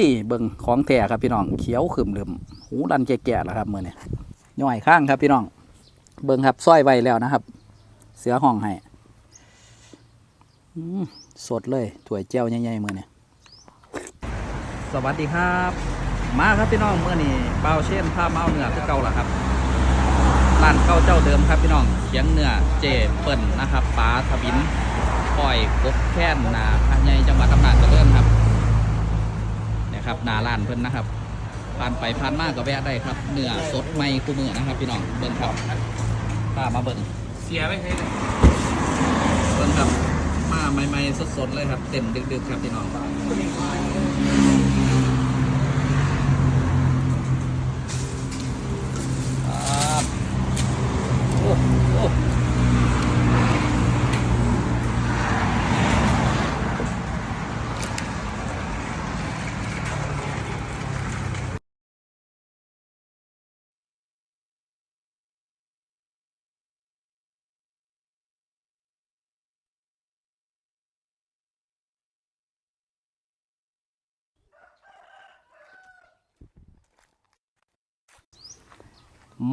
นี่เบิ่งของแท้ครับพี่น้องเขียวขึ้มเหลือมหูดันแก่ๆแล้วครับมือเนี่ยย่อยข้างครับพี่น้อง เบิ่งครับซ้อยไว้แล้วนะครับ เสือห้องให้อสดเลยถั่วเจียวใหญ่ๆมือเนี่สวัสดีครับ มาครับพี่น้องเมื่อนี้เบาเช่นผ้าเมาเนื้อคือเก่าล่ะครับร้านเก่าเจ้าเดิมครับพี่น้องเขียงเนื้อเจเปิ่นนะครับปลาทวินปล่อยกบแค้นนาพระใหญ่จังหวัดอำนาจเจริญครับ ครับหนาล้านเพิ่นนะครับผ่านไปผ่านมากก็แวะได้ครับเนื้อสดใหม่คู่มือนะครับ พี่น้องเบิ่งครับตามมาเบิ่งเสียไม่ใช่เบิ่งครับมาใหม่ๆสดๆเลยครับ เต็มดึกๆครับพี่น้อง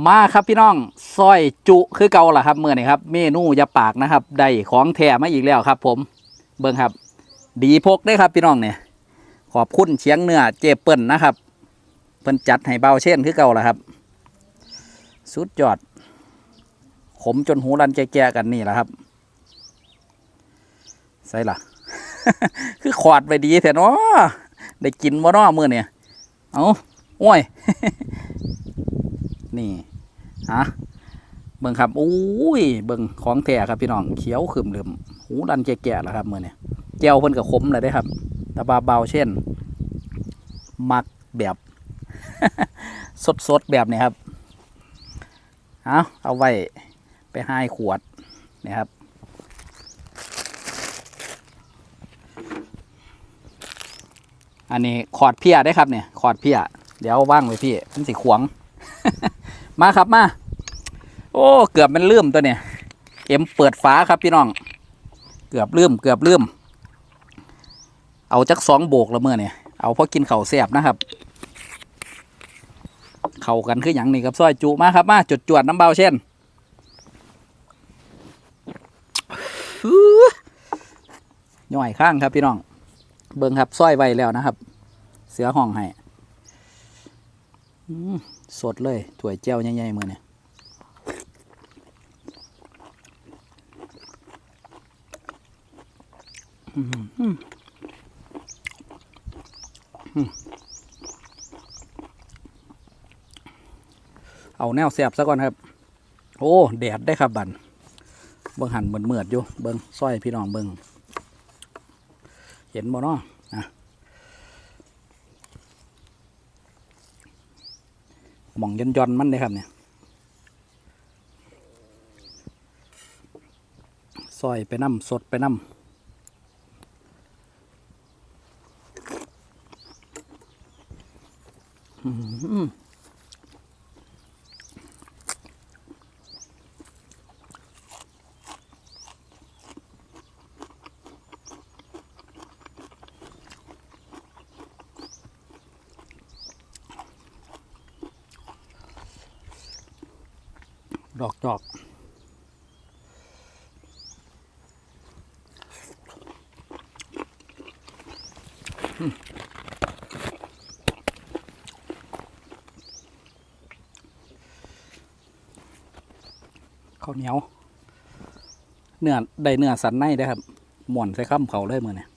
มาครับพี่น้องซอยจุคือเก่าล่ะครับเมื่อนี้ครับ เมนูยาปากนะครับ ได้ของแถมมาอีกแล้วครับ ผมเบิ่งครับ ดีพกได้ครับพี่น้องเนี่ยขอบคุณเชียงเนื้อเจเปิลนะครับเพิ่นจัดให้เบาเช่นคือเก่าล่ะครับ สุดยอด ขมจนหูรันแก่ๆกันนี่แหละครับ ใส่ล่ะ คือขอดไปดีแท้เนาะได้กินบ่เนาะมื้อเนี่ยเอาโอ้ย นี่ฮะเบิ่งครับอุ้ยเบิ่งของแท้ครับพี่น้องเขียวขึ้มเหลืมหูดันแก่ๆแล้วครับมื้อนี้แก้วเพิ่นก็ขมเลยได้ครับแตะบาเบาเช่น มักแบบสดๆแบบนี้ครับเอาเอาไว้ไปให้ขวดนี่ครับอันนี้ขอดเพียได้ครับเนี่ยขอดเพียเดี๋ยวว่างไว้พี่มันสิขวาง มาครับมา โอ้ เกือบมันลืมตัวเนี่ยเอ็มเปิดฝาครับพี่น้อง เกือบลืมเกือบลืม เอาจักสองโบกละเมื่อเนี่ยเอาเพราะกินเข่าแสบนะครับ เข่ากันคืออย่างนี้กับซอยจุมาครับมาจุดจวดน้ำเบาเช่นย่อยข้างครับพี่น้อง เบิ่งครับซอยไว้แล้วนะครับ เสือห้องให้อื สดเลยถั่วยเจียวใหญ่ๆมือเนี่ยเอาแนวแสบซะก่อนครับ โอ้ แดดได้ครับบันเบิ่งหันเหมือนเมือดอยู่ เบิ่งซอยพี่น้องเบิ่งเห็นบ่เนาะอะ หม่องย่อนย่อนๆมันเลยครับเนี่ยซอยไปน้ำสดไปน้ำ ดอกจอกข้าวเหนียว เนื้อได้เนื้อสันในได้ครับหม่อนใส่ข้ามเขาเลยมือเนี่ย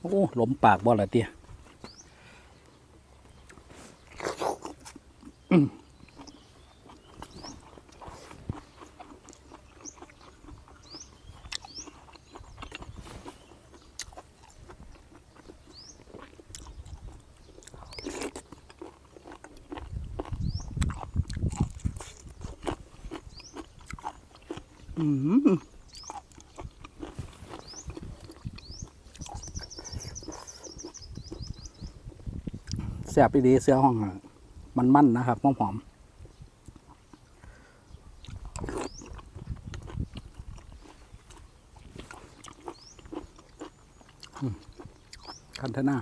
โอ้หลมปากบ่ละเตี้ย แซ่บอีดีเสื้อห้องมันมั่นนะครับหอมหอมๆอืมคันธนา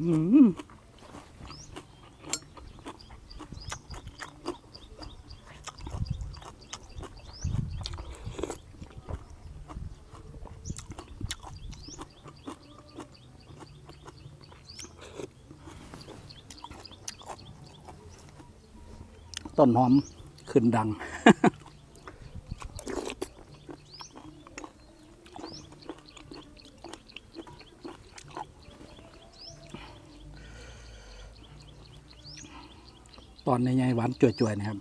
ต้นหอมขึ้นดัง อนในใหญ่ๆหวานจ่วยๆนะครับ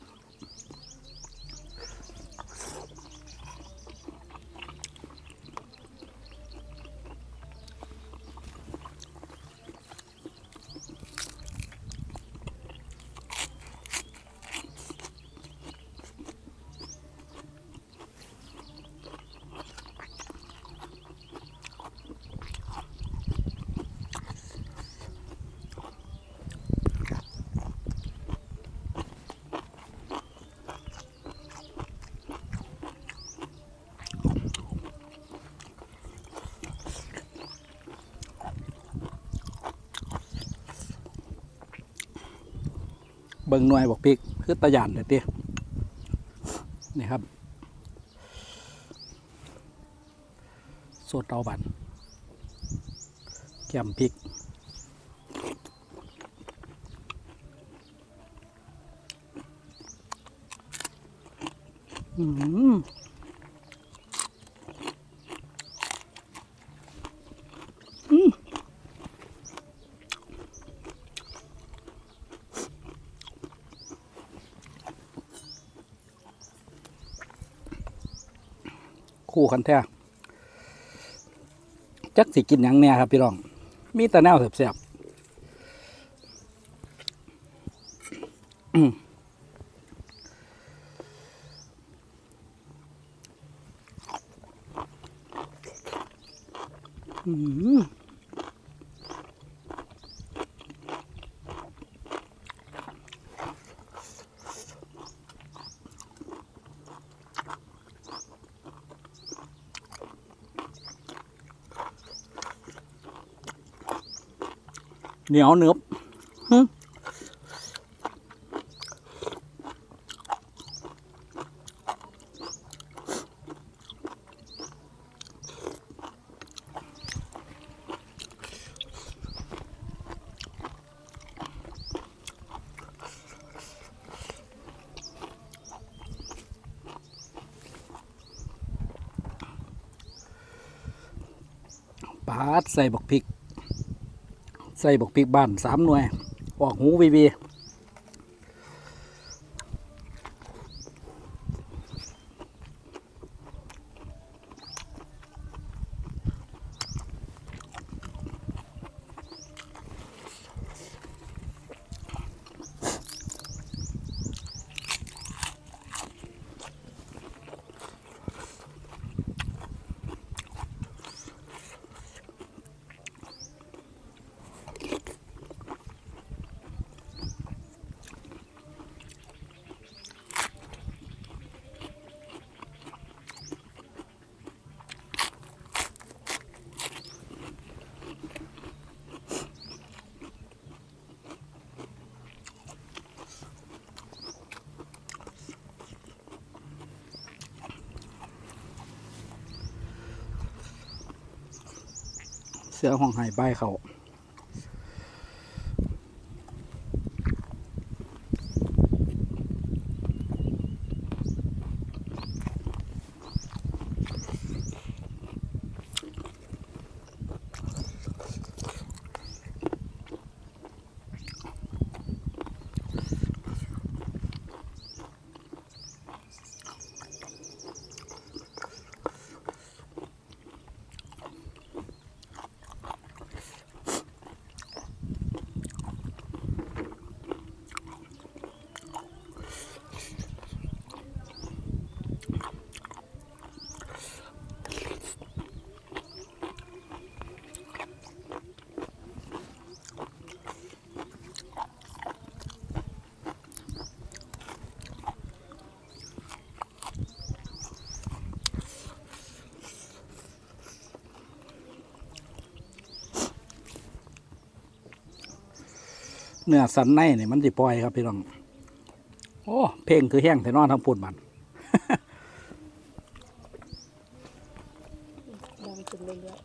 เบิ่งหน่วยบอกพริก คือตะยานเลยเตี้ยนี่ครับสดเตาบันแกมพริกอืม คู่กันแท้จักสิกินยังเนี่ยครับพี่รอง มีแต่แนวเสียบๆอืม เหนียวเนือบปาดใส่บักพริก ใส่บกพริกบ้านสามหน่วย ออกหูวีวี เสื้อห้องหายใบเขา เนื้อสันในนี่มันสิปล่อยครับพี่น้อง โอ้ เพลงคือแห้งแต่นอนทั้งปุ่นมันดังขึ้นเรื่อย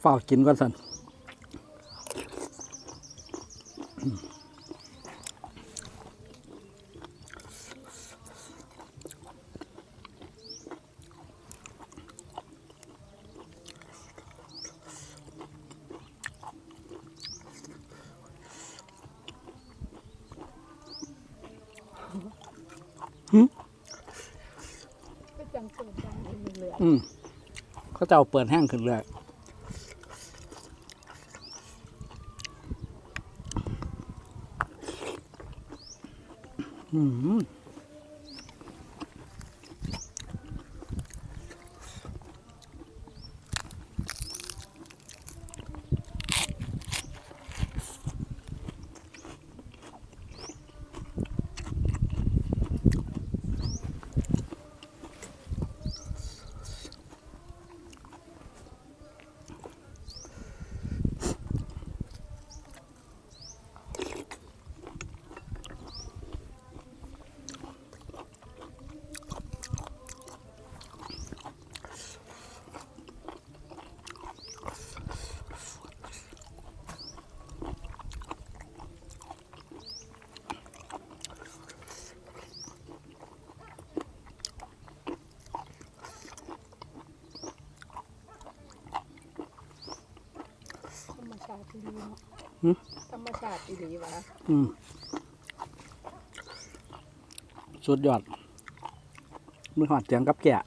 เฝ้ากินก่อนสันหึ ๆก็จังเกิดดังขึ้นเรื่ อืมเขาเจ้าเปิดแห้งขึ้นเลยอืม ๆธรรมชาติอีหลีเนาะ หึ ธรรมชาติอีหลีวะอืมสุดยอดมือหอดเจียงกับแกะ